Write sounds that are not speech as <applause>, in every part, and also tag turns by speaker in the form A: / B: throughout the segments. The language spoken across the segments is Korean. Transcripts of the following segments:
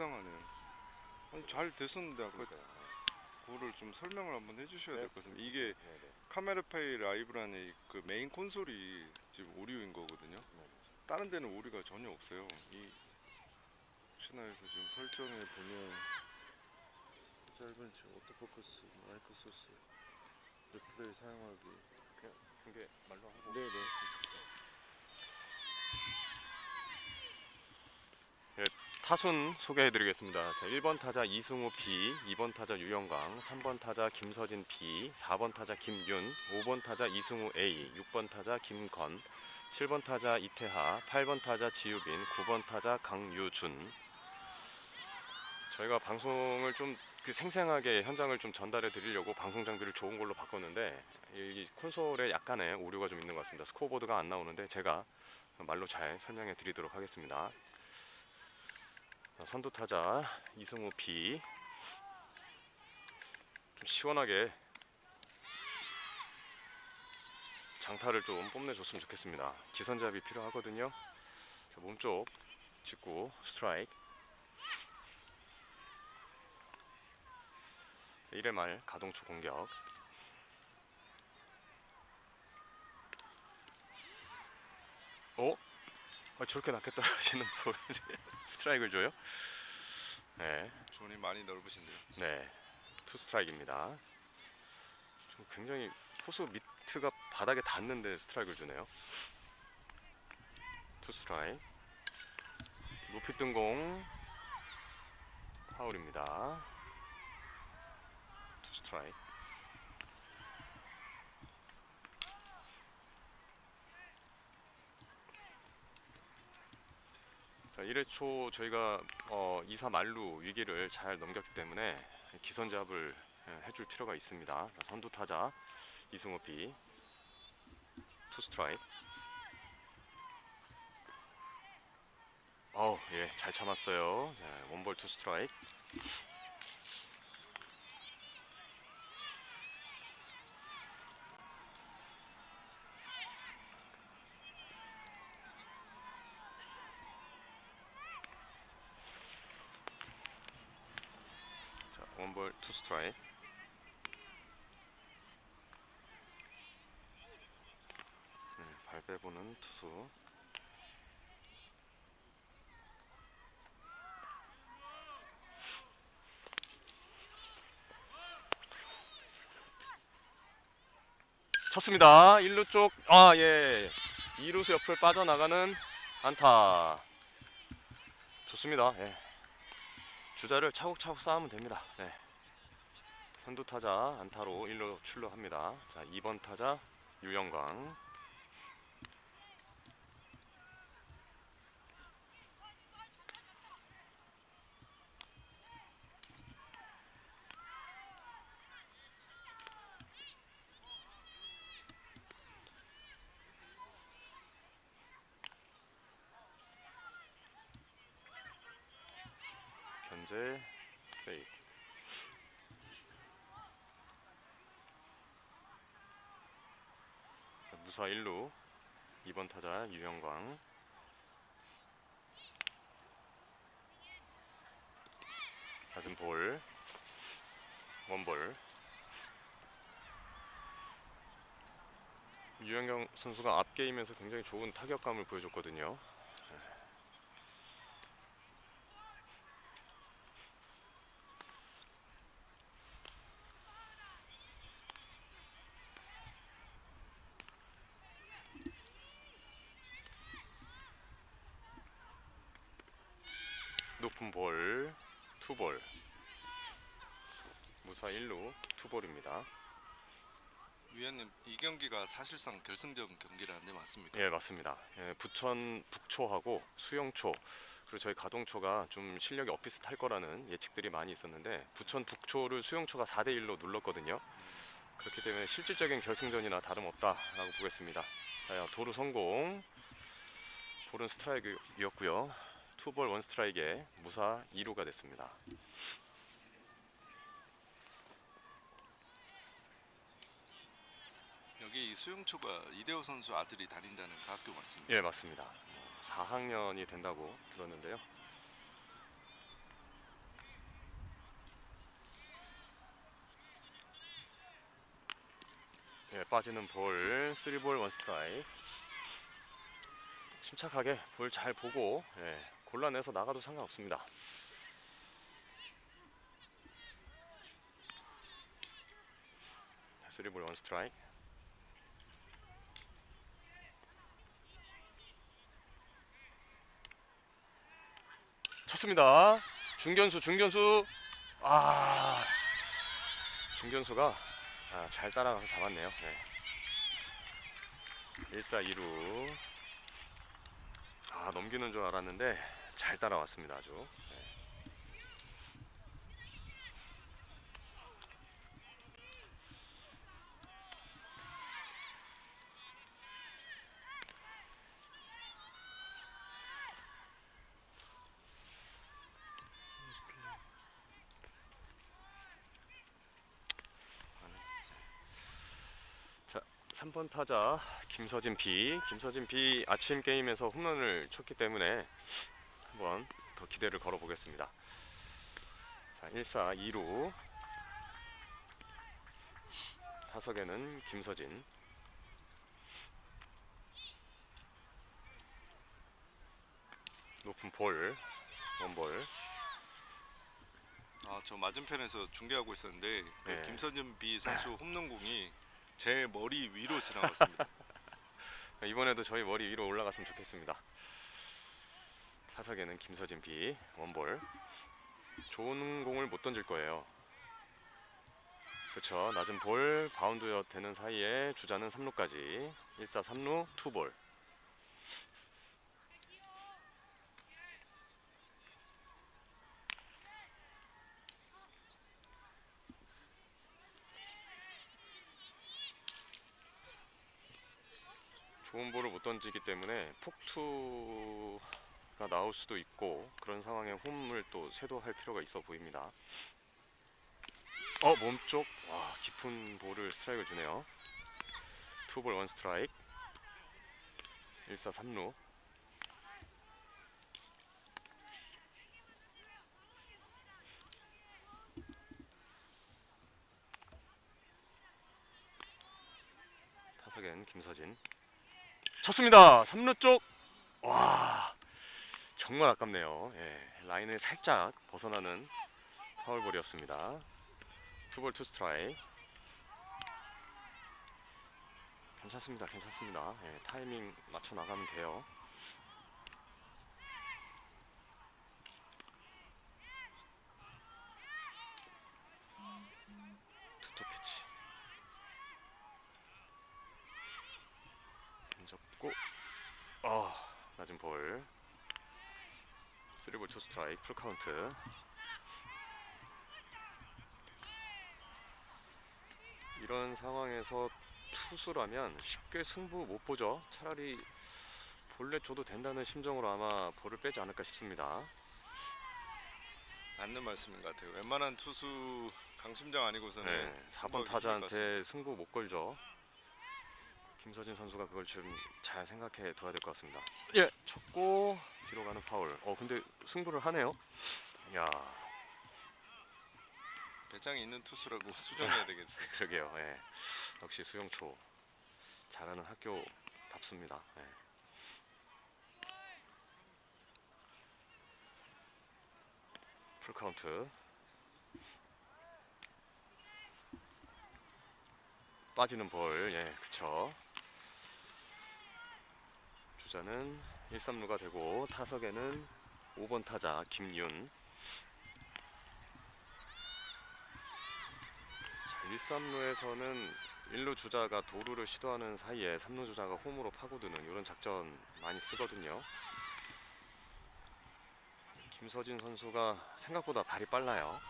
A: 속상하네요. 아니 잘 됐었는데 아까 그거를 좀 설명을 한번 해주셔야 될 것 같습니다. 이게
B: 네네.
A: 카메라파이 라이브라는 이그 메인 콘솔이 지금 오류인 거거든요. 다른 데는 오류가 전혀 없어요. 이 채널에서 지금 설정해 보면 짧은 지금 오토포커스, 마이크 소스, 리플레이 사용하기.
B: 그냥 중계 말로 하고.
A: 네네.
B: 타순 소개해 드리겠습니다. 자, 1번 타자 이승우 B, 2번 타자 유영광, 3번 타자 김서진 B, 4번 타자 김윤, 5번 타자 이승우 A, 6번 타자 김건, 7번 타자 이태하, 8번 타자 지유빈, 9번 타자 강유준. 저희가 방송을 좀 그 생생하게 현장을 좀 전달해 드리려고 방송 장비를 좋은 걸로 바꿨는데 이 콘솔에 약간의 오류가 좀 있는 것 같습니다. 스코어보드가 안 나오는데 제가 말로 잘 설명해 드리도록 하겠습니다. 자, 선두 타자 이승우 B 좀 시원하게 장타를 좀 뽐내줬으면 좋겠습니다. 기선잡이 필요하거든요. 자, 몸쪽 직구 스트라이크 1회 말 가동초 공격 어? 아, 저렇게 낮게 떨어지는 볼이 스트라이크를 줘요? 네,
A: 존이 많이 넓으신데요.
B: 네, 투 스트라이크입니다. 좀 굉장히 포수 미트가 바닥에 닿는데 스트라이크를 주네요. 투 스트라이크. 높이 뜬 공 파울입니다. 투 스트라이크. 자, 1회 초 저희가 어, 2사 말루 위기를 잘 넘겼기 때문에 기선잡을 예, 해줄 필요가 있습니다. 자, 선두 타자 이승호 B 투 스트라이크. 어우 예, 잘 참았어요. 자, 원볼 투 스트라이크. 자, 원볼 투 스트라이크. 네, 발 빼보는 투수. 쳤습니다. 1루 쪽, 아, 예. 2루수 옆을 빠져나가는 안타. 좋습니다. 예. 주자를 차곡차곡 쌓으면 됩니다. 네. 선두 타자 안타로 1루 출루합니다. 자, 2번 타자 유영광. 견제 세이브. 자, 무사 1루 2번 타자 유영광 낮은 볼 원볼 유영경 선수가 앞 게임에서 굉장히 좋은 타격감을 보여줬거든요. 높은 볼, 투볼. 무사 1루, 투볼입니다.
A: 위원님 이 경기가 사실상 결승전 경기라는데 맞습니까?
B: 예, 맞습니다. 예, 부천 북초하고 수영초 그리고 저희 가동초가 좀 실력이 엇비슷할 거라는 예측들이 많이 있었는데 부천 북초를 수영초가 4대 1로 눌렀거든요. 그렇기 때문에 실질적인 결승전이나 다름없다라고 보겠습니다. 자, 도루 성공. 볼은 스트라이크였고요. 투볼 원스트라이크에 무사 2루가 됐습니다.
A: 여기 수영초가 이대호 선수 아들이 다닌다는 그 학교 맞습니다.
B: 예, 맞습니다. 4학년이 된다고 들었는데요. 예, 빠지는 볼, 3볼 원스트라이. 침착하게 볼 잘 보고 예, 골라내서 나가도 상관없습니다. 자, 3볼 1 스트라이크. 쳤습니다. 중견수, 중견수. 아, 중견수가 아, 잘 따라가서 잡았네요. 네. 1사 2루. 아, 넘기는 줄 알았는데 잘 따라왔습니다. 아주. 네. 자, 3번 타자 김서진 B. 김서진 B 아침 게임에서 홈런을 쳤기 때문에 한번 더 기대를 걸어 보겠습니다. 자, 1사 2루. 타석에는 김서진. 높은 볼. 원볼.
A: 아, 저 맞은편에서 중계하고 있었는데 그
B: 네.
A: 김선진 B 선수 <laughs> 홈런공이 제 머리 위로 지나갔습니다. <laughs>
B: 이번에도 저희 머리 위로 올라갔으면 좋겠습니다. 타석에는 김서진 B 원볼. 좋은 공을 못 던질 거예요. 그렇죠. 낮은 볼 바운드 되는 사이에 주자는 3루까지 1사 3루 투볼. 좋은 볼을 못 던지기 때문에 폭투 가 나올 수도 있고 그런 상황에 홈을 또 세도할 필요가 있어 보입니다. 어 몸쪽 와 깊은 볼을 스트라이크 주네요. 투볼 원 스트라이크 1사 3루 타석엔 김서진 쳤습니다. 3루 쪽. 와. 정말 아깝네요. 예. 라인을 살짝 벗어나는 파울볼이었습니다. 투볼 투 스트라이크. 괜찮습니다. 괜찮습니다. 예, 타이밍 맞춰 나가면 돼요. 투투 피치. 던졌고 어 낮은 볼 3볼 2 스트라이크 풀 카운트 이런 상황에서 투수라면 쉽게 승부 못 보죠 차라리 볼넷 줘도 된다는 심정으로 아마 볼을 빼지 않을까 싶습니다
A: 맞는 말씀인 것 같아요. 웬만한 투수 강심장 아니고서는
B: 네, 4번
A: 승부하기 힘들 것 같습니다.
B: 타자한테 승부 못 걸죠 김서진 선수가 그걸 좀잘 생각해 둬야 될 것 같습니다 예 쳤고 뒤로 가는 파울 어 근데 승부를 하네요 야
A: 배짱이 있는 투수라고 <laughs> 수정해야 되겠습니다. <laughs>
B: 그러게요. 예. 역시 수영초 잘하는 학교답습니다. 예. 풀 카운트. 빠지는 볼. 예, 그쵸. 주자는 1, 3루가 되고 타석에는 5번 타자 김윤. 자, 1, 3루에서는 1루 주자가 도루를 시도하는 사이에 3루 주자가 홈으로 파고드는 이런 작전 많이 쓰거든요. 김서진 선수가 생각보다 발이 빨라요.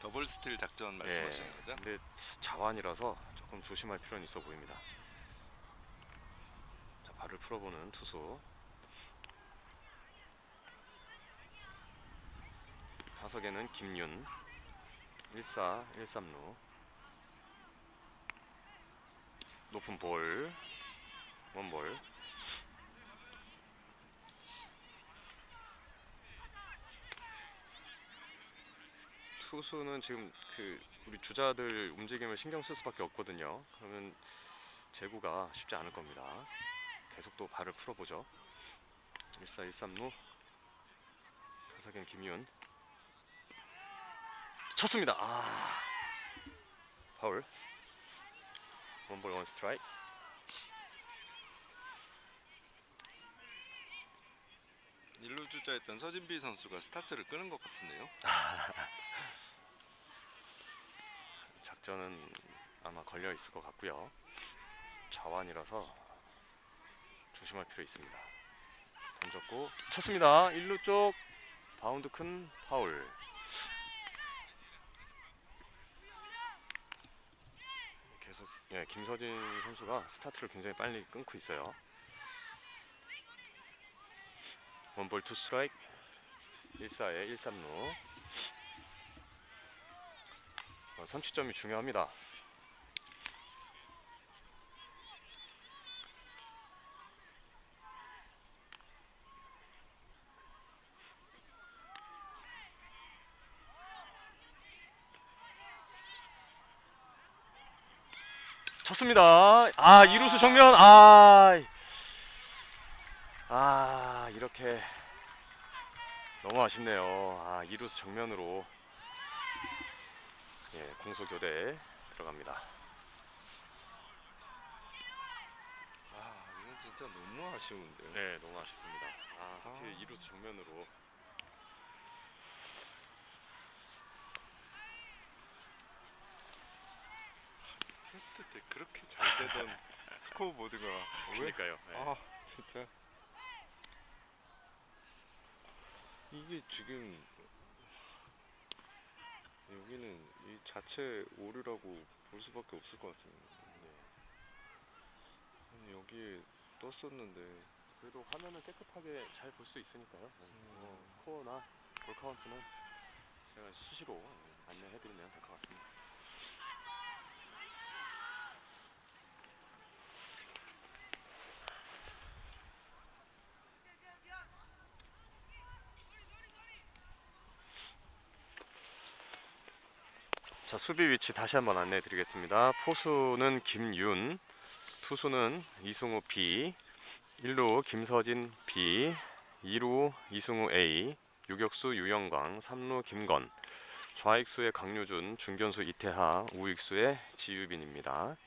A: 더블 스틸 작전 말씀하시는
B: 예,
A: 거죠?
B: 근데 자완이라서 조금 조심할 필요는 있어 보입니다. 자, 발을 풀어보는 투수. 타석에는 김윤 1사 1, 3루 높은 볼 원볼 투수는 지금 그 우리 주자들 움직임을 신경 쓸 수밖에 없거든요. 그러면 제구가 쉽지 않을 겁니다. 계속 또 발을 풀어보죠. 1사 1삼루 타석엔 김윤 쳤습니다. 아 파울 원볼 원 스트라이크
A: 일루 주자였던 서진비 선수가 스타트를 끄는 것 같은데요. <laughs>
B: 작전은 아마 걸려 있을 것 같고요. 자완이라서 조심할 필요 있습니다. 던졌고 쳤습니다. 1루 쪽 바운드 큰 파울. 계속 예, 김서진 선수가 스타트를 굉장히 빨리 끊고 있어요. 원볼 투 스트라이크 1사에 1삼루 어, 선취점이 중요합니다. 쳤습니다. 아, 이루수 정면. 아. 아, 이렇게 너무 아쉽네요. 아, 이루수 정면으로 예, 공소 교대 들어갑니다.
A: 아 이건 진짜 너무 아쉬운데.
B: 네, 너무 아쉽습니다. 아,
A: 아.
B: 하필 이루수 정면으로
A: 테스트 때 그렇게 잘 되던 <laughs> 스코어 보드가 왜?
B: 그러니까요. 예.
A: 아 진짜 이게 지금 여기는 이 자체 오류라고 볼 수밖에 없을 것 같습니다. 네. 아니, 여기에 떴었는데
B: 그래도 화면을 깨끗하게 잘 볼 수 있으니까요. 네.
A: 음.
B: 뭐 스코어나 볼 카운트는 제가 수시로 안내해드리면 될 것 같습니다. 자 수비 위치 다시 한번 안내해 드리겠습니다. 포수는 김윤, 투수는 이승우 B, 1루 김서진 B, 2루 이승우 A, 유격수 유영광, 3루 김건, 좌익수의 강유준, 중견수 이태하, 우익수의 지유빈입니다.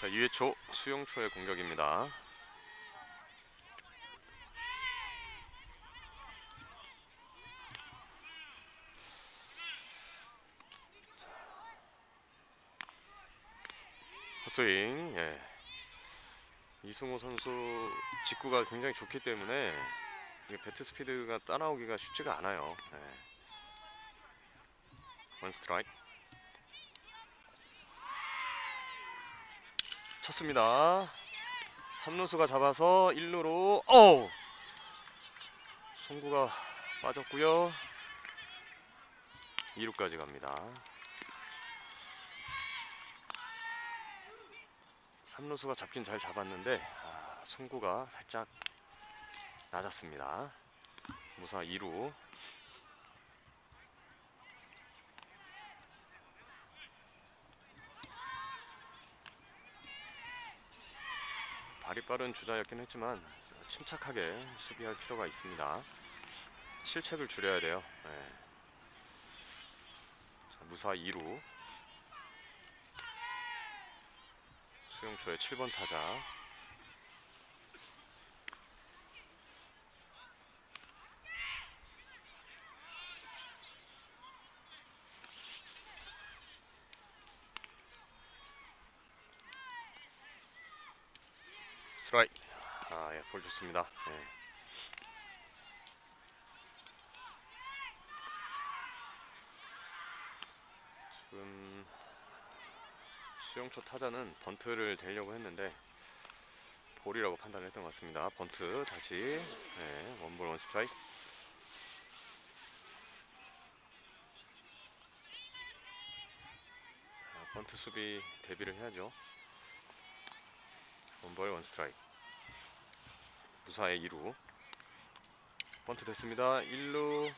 B: 자 2회 초 수용초의 공격입니다. 헛스윙 예. 이승우 선수 직구가 굉장히 좋기 때문에 배트 스피드가 따라오기가 쉽지가 않아요. 예. 원 스트라이크 쳤습니다. 3루수가 잡아서 1루로 어 송구가 빠졌고요. 2루까지 갑니다. 3루수가 잡긴 잘 잡았는데 아, 송구가 살짝 낮았습니다. 무사 2루 발이 빠른 주자였긴 했지만 침착하게 수비할 필요가 있습니다. 실책을 줄여야 돼요. 네. 자, 무사 2루 수용초의 7번 타자 스트라이크 아, 예, 볼 좋습니다. 예. 지금 수영초 타자는 번트를 대려고 했는데 볼이라고 판단을 했던 것 같습니다. 번트 다시 예, 원볼 원 스트라이크. 자, 번트 수비 대비를 해야죠. 원볼 원 스트라이크. 무사의 2루. 번트 됐습니다. 1루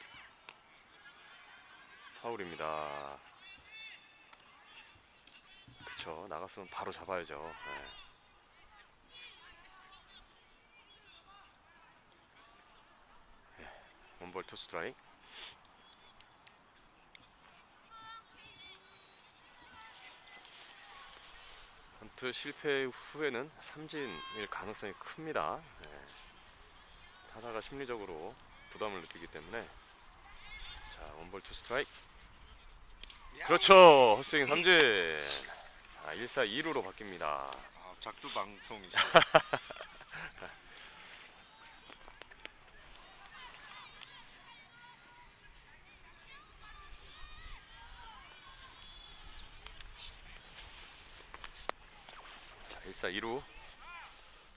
B: 파울입니다. 그쵸 나갔으면 바로 잡아야죠. 예. 예, 원볼 투 스트라이크. 번트 실패 후에는 삼진일 가능성이 큽니다. 예. 타자가 심리적으로 부담을 느끼기 때문에 자 원볼 투 스트라이크. 그렇죠. 헛스윙 삼진. 자 1사 2루로 바뀝니다.
A: 아, 작두 방송이죠. <laughs>
B: 자 1사 2루.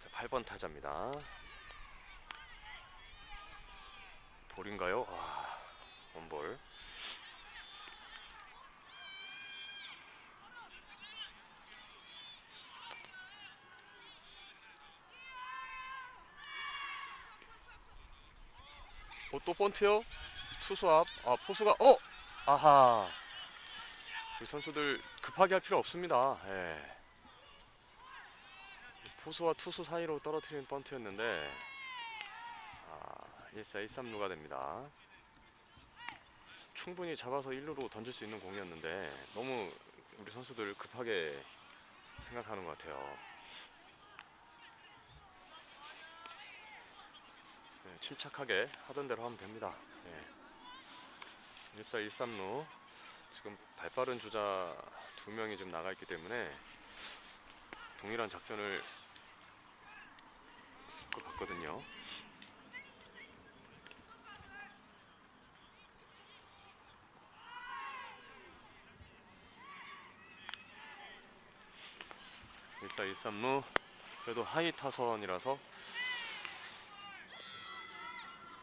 B: 자 8번 타자입니다. 볼인가요? 와 원볼. 어, 또 번트요? 투수 앞. 아, 포수가 어! 아하. 우리 선수들 급하게 할 필요 없습니다. 예. 포수와 투수 사이로 떨어뜨린 번트였는데 아, 1사 1삼 루가 됩니다. 충분히 잡아서 1루로 던질 수 있는 공이었는데 너무 우리 선수들 급하게 생각하는 것 같아요. 네, 침착하게 하던 대로 하면 됩니다. 예. 1사 1삼루 지금 발빠른 주자 두 명이 지금 나가 있기 때문에 동일한 작전을 쓸것 같거든요. 일사 일삼루 그래도 하이 타선이라서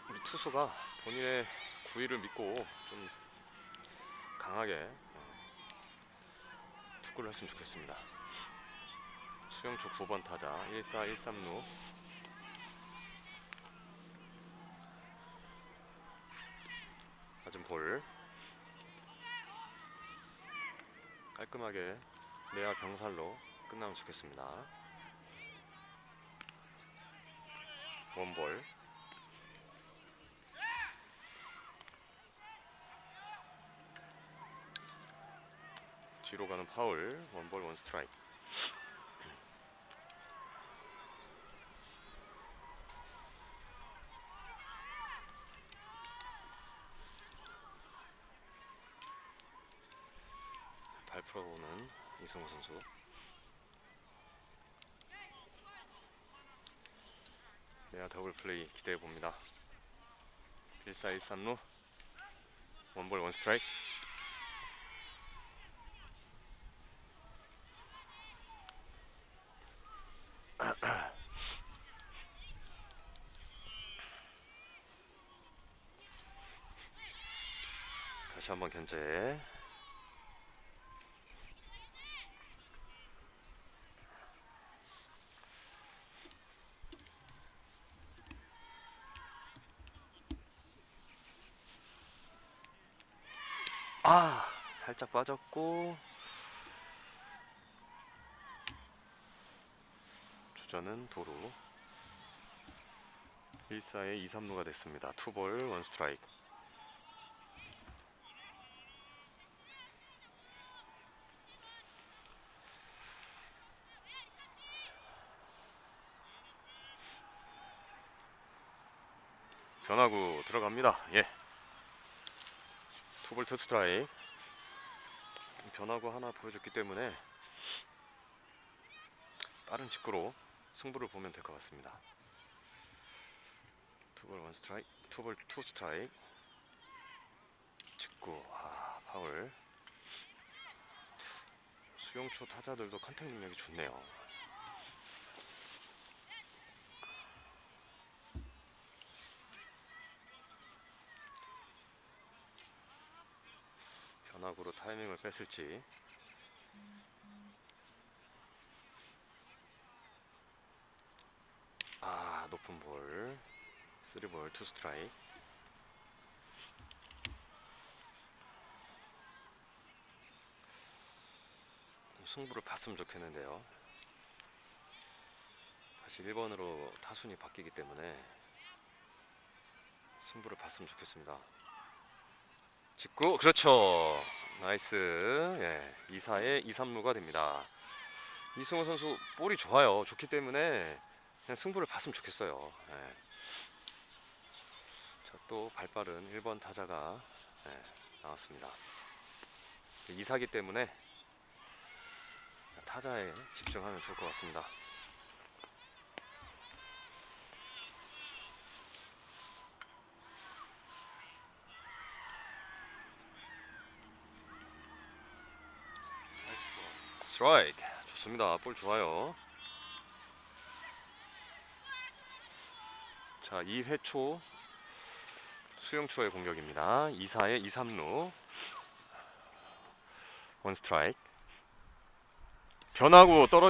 B: 우리 투수가 본인의 구위를 믿고 좀 강하게 어, 투구를 했으면 좋겠습니다. 수영초 9번 타자 1사 1삼루 낮은 볼 깔끔하게 내야 병살로 끝나면 좋겠습니다. 원볼. 뒤로 가는 파울. 원볼 원 스트라이크 발 풀어보는 이승우 선수. 내가 더블 플레이 기대해 봅니다. 1사 1삼루 원볼 원 스트라이크. <clears throat> 다시 한번 견제 아 살짝 빠졌고. 주자는 도루 1사에 2, 3루가 됐습니다. 투볼 원 스트라이크. 변화구 들어갑니다. 예. 투볼 투 스트라이크 전하고 하나 보여줬기 때문에 빠른 직구로 승부를 보면 될 것 같습니다. 투볼 원 스트라이크, 투볼 투 스트라이크. 직구, 아, 파울. 수용초 타자들도 컨택 능력이 좋네요. 변화구로 타이밍을 뺐을지. 아 높은 볼, 쓰리 볼, 투 스트라이크. 승부를 봤으면 좋겠는데요. 다시 1번으로 타순이 바뀌기 때문에 승부를 봤으면 좋겠습니다. 직구 그렇죠. 나이스. 예. 2사의 2, 3루가 됩니다. 이승호 선수 볼이 좋아요. 좋기 때문에 그냥 승부를 봤으면 좋겠어요. 예. 자, 또 발빠른 1번 타자가 예, 나왔습니다. 2사기 때문에 타자에 집중하면 좋을 것 같습니다.
A: 나이스 볼.
B: 스트라이크 좋습니다. 볼 좋아요. 자, 2회 초 수영초의 공격입니다. 2사의 2, 3루 원 스트라이크 변하고 떨어